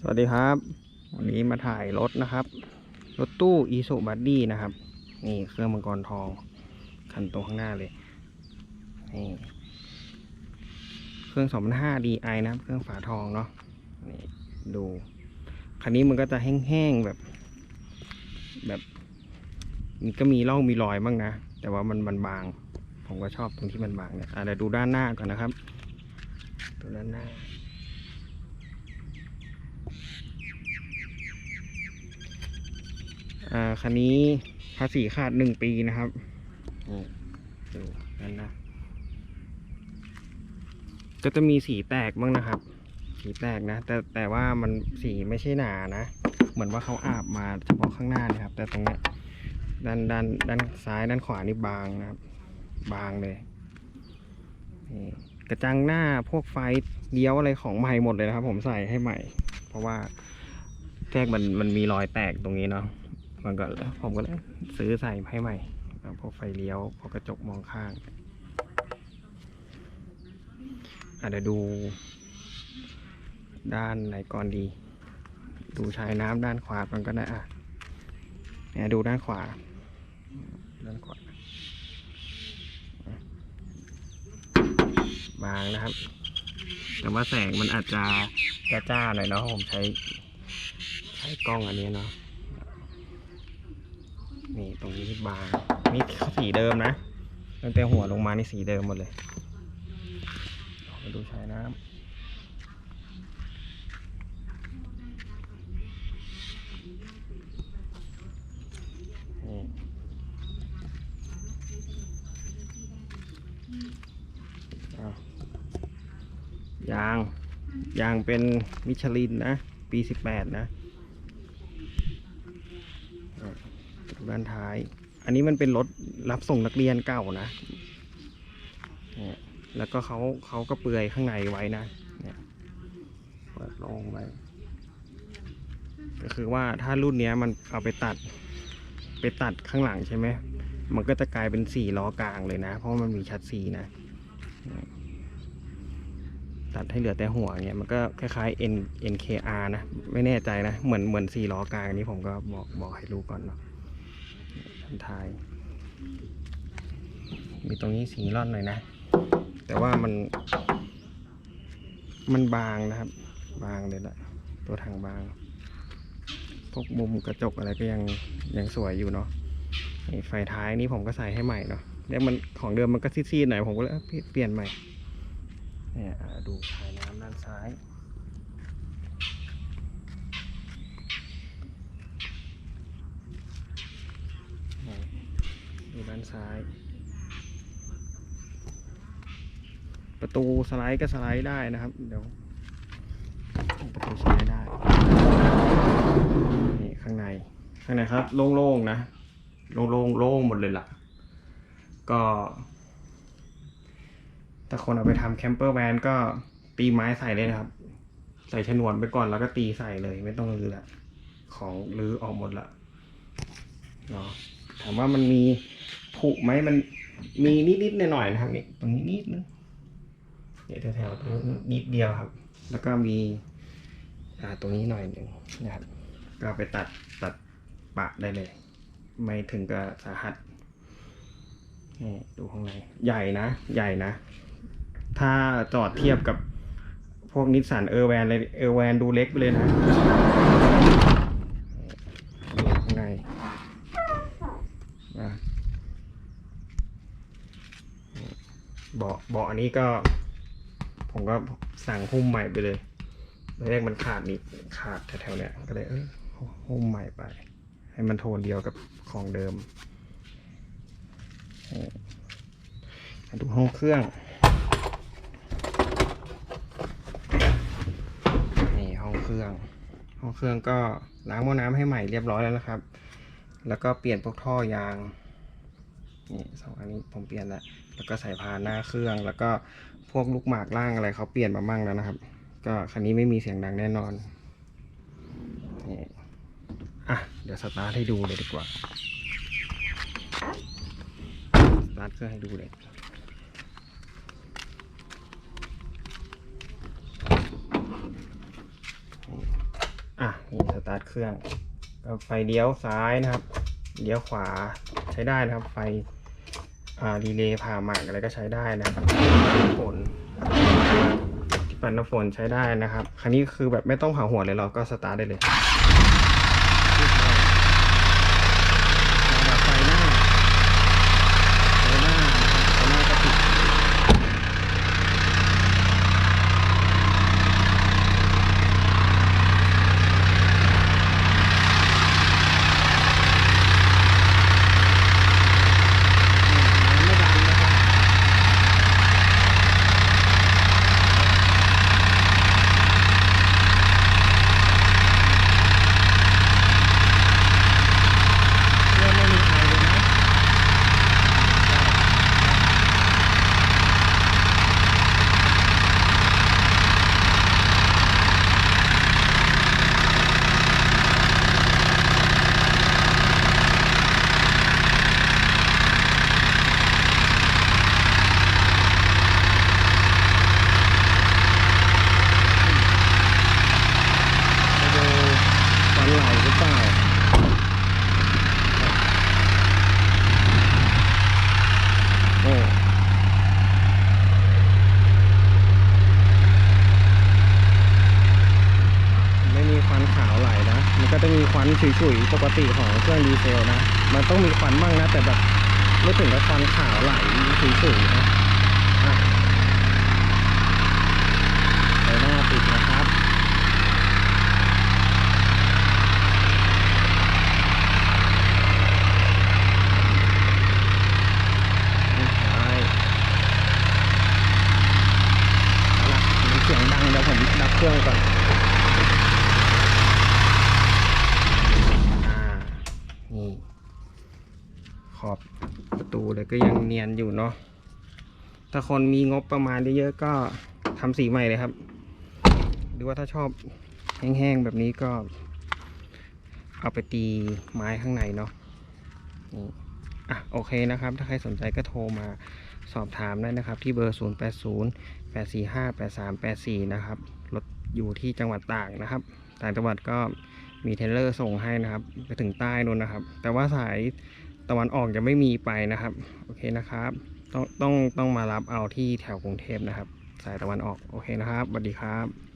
สวัสดีครับ วันนี้มาถ่ายรถนะครับ รถตู้อีสุบัดดี้นะครับ นี่เครื่องมังกรทอง คันตรงข้างหน้าเลยนี่เครื่อง2005 DI นะครับ เครื่องฝาทองเนาะนี่ดู คันนี้มันก็จะแห้งๆแบบ แบบมีก็มีร่องมีรอยบ้างนะ แต่ว่ามันมันบางผมก็ชอบตรงที่มันบางเนี่ยอะเดี๋ยวดูด้านหน้าก่อนนะครับ ดูด้านหน้า อ่าคันนี้ภาษีขาดหนึ่งปีนะครับนี่ดูนั่นนะ ก็จะมีสีแตกบ้างนะครับ สีแตกนะ แต่แต่ว่ามันสีไม่ใช่หนานะ เหมือนว่าเขาอาบมาเฉพาะข้างหน้านี่ครับ แต่ตรงเนี้ยด้านด้านด้านซ้ายด้านขวานี่บางนะครับ บางเลยนี่กระจังหน้าพวกไฟเลี้ยวอะไรของใหม่หมดเลยนะครับ ผมใส่ให้ใหม่ เพราะว่าแทรกมันมันมีรอยแตกตรงนี้เนาะ มันก็ผมก็เลยซื้อใส่ให้ใหม่อ่าพวกไฟเลี้ยวพวกกระจกมองข้างอะเดี๋ยวดูด้านไหนก่อนดี ดูชายน้ำด้านขวากันก็ได้อะเนี่ยดูด้านขวา ด้านขวา บางนะครับ แต่ว่าแสงมันอาจจะจ้าๆหน่อยเนาะผมใช้ ใช้กล้องอันนี้เนาะ นี่ตรงนี้บางนี่สีเดิมนะตั้งแต่หัวลงมานี่สีเดิมหมดเลยมาดูชายน้ำยาง ยางเป็นมิชลินนะ ปีสิบแปดนะ ด้านท้าย อันนี้มันเป็นรถรับส่งนักเรียนเก่านะเนี่ยแล้วก็เขาเขาก็เปลือยข้างในไว้นะเนี่ยเปิดโลงไว้ก็คือว่าถ้ารุ่นนี้มันเอาไปตัดไปตัดข้างหลังใช่ไหม มันก็จะกลายเป็นสี่ล้อกลางเลยนะ เพราะมันมีชัดซีนะ ตัดให้เหลือแต่หัวเนี่ยมันก็คล้ายๆ N NKR นะ ไม่แน่ใจนะ เหมือนเหมือนสี่ล้อกลางนนี้ผมก็บอกบอกให้รู้ก่อนเนาะ ด้านทาย มีตรงนี้สีร่อนหน่อยนะ แต่ว่ามัน มันบางนะครับ บางเลยละตัวถังบาง พวกมุมกระจกอะไรก็ยังยังสวยอยู่เนาะนไฟท้ายนี่ผมก็ใส่ให้ใหม่เนาะแล้วมันของเดิมมันก็ซีดๆหน่อยผมก็เลยเปลี่ยนใหม่เนี่ยดูชายน้ำด้านซ้าย ดูด้านซ้าย ประตูสไลด์ก็สไลด์ได้นะครับ เดี๋ยว ประตูสไลด์ได้ นี่ข้างใน ข้างในครับ โล่งๆนะ โล่งๆโล่งหมดเลยล่ะ ก็ถ้าคนเอาไปทำแคมเปอร์แวนก็ตีไม้ใส่เลยนะครับ ใส่ฉนวนไปก่อนแล้วก็ตีใส่เลยไม่ต้องรื้อละ ของรื้อออกหมดละเนาะ ถามว่ามันมีผุไหมมันมีนิดๆหน่อยๆนะครับนี่ตรงนี้นิดนึงเนี่ยแถวๆตรงนี้นิดเดียวครับ แล้วก็มีอ่าตรงนี้หน่อยหนึ่งนะครับก็ไปตัดตัดปะได้เลย ไม่ถึงกับสาหัสนี่ดูข้างในใหญ่นะ ใหญ่นะ ถ้าจอดเทียบกับพวกนิสสันเออร์แวนเลยเออร์แวนดูเล็กไปเลยนะนี่ข้างใน อะ เบาะเบาะอันนี้ก็ ผมก็สั่งหุ้มใหม่ไปเลยตอนแรกมันขาดนิดขาดแถวๆเนี้ยก็เลยเอ้ยหุ้มใหม่ไป ให้มันโทนเดียวกับของเดิมมาดูห้องเครื่อง นี่ห้องเครื่อง ห้องเครื่องก็ล้างหม้อน้ำให้ใหม่เรียบร้อยแล้วนะครับ แล้วก็เปลี่ยนพวกท่อยาง นี่สองอันนี้ผมเปลี่ยนแล้วแล้วก็ใส่พานหน้าเครื่อง แล้วก็พวกลูกหมากล่างอะไรเขาเปลี่ยนมามั่งแล้วนะครับ ก็คันนี้ไม่มีเสียงดังแน่นอนนี่อะเดี๋ยวสตาร์ทให้ดูเลยดีกว่าสตาร์ทเครื่องให้ดูเลยอะนี่สตาร์ทเครื่องไฟเลี้ยวซ้ายนะครับเลี้ยวขวาใช้ได้นะครับไฟ รีเลย์ผ่าหมากอะไรก็ใช้ได้นะครับฝนที่ปัดน้ำฝนใช้ได้นะครับ คันนี้คือแบบไม่ต้องผ่าหัวเลยเราก็สตาร์ทได้เลยมาดับไฟหน้าไฟหน้านะครับไฟหน้าก็ติด ไม่ดังนะครับเรื่องไม่มีใครเลยนะไปดูวันไหลหรือเปล่า โอ้ไม่มีควันขาวไหลนะ มันก็จะมีค วันฉุยๆปกติของเครื่องดีเซลนะ มันต้องมีควันบ้างนะ แต่แบบไม่ถึงกับควันขาวไหลฉุยๆนะอะไฟหน้าติดนะครับ ไม่ใช่เอาล่ะมันเสียงดังเดี๋ยวผมดับเครื่องก่อน อ่า นี่ ข อบประตูเลยก็ยังเนียนอยู่เนาะถ้าคนมีงบประมาณเยอะๆก็ทำสีใหม่เลยครับ หรือว่าถ้าชอบแห้งๆแบบนี้ก็ เอาไปตีไม้ข้างในเนาะนี่อะโอเคนะครับ ถ้าใครสนใจก็โทรมาสอบถามได้นะครับ ที่เบอร์ 0 8 0 8 4 5 8 3 8 4 นะครับรถอยู่ที่จังหวัดตากนะครับ ต่างจังหวัดก็มีเทเลอร์ส่งให้นะครับ ไปถึงใต้นู่นนะครับ แต่ว่าสาย ตะวันออกจะไม่มีไปนะครับ โอเคนะครับ ต้องต้องต้องมารับเอาที่แถวกรุงเทพนะครับ สายตะวันออก โอเคนะครับสวัสดีครับ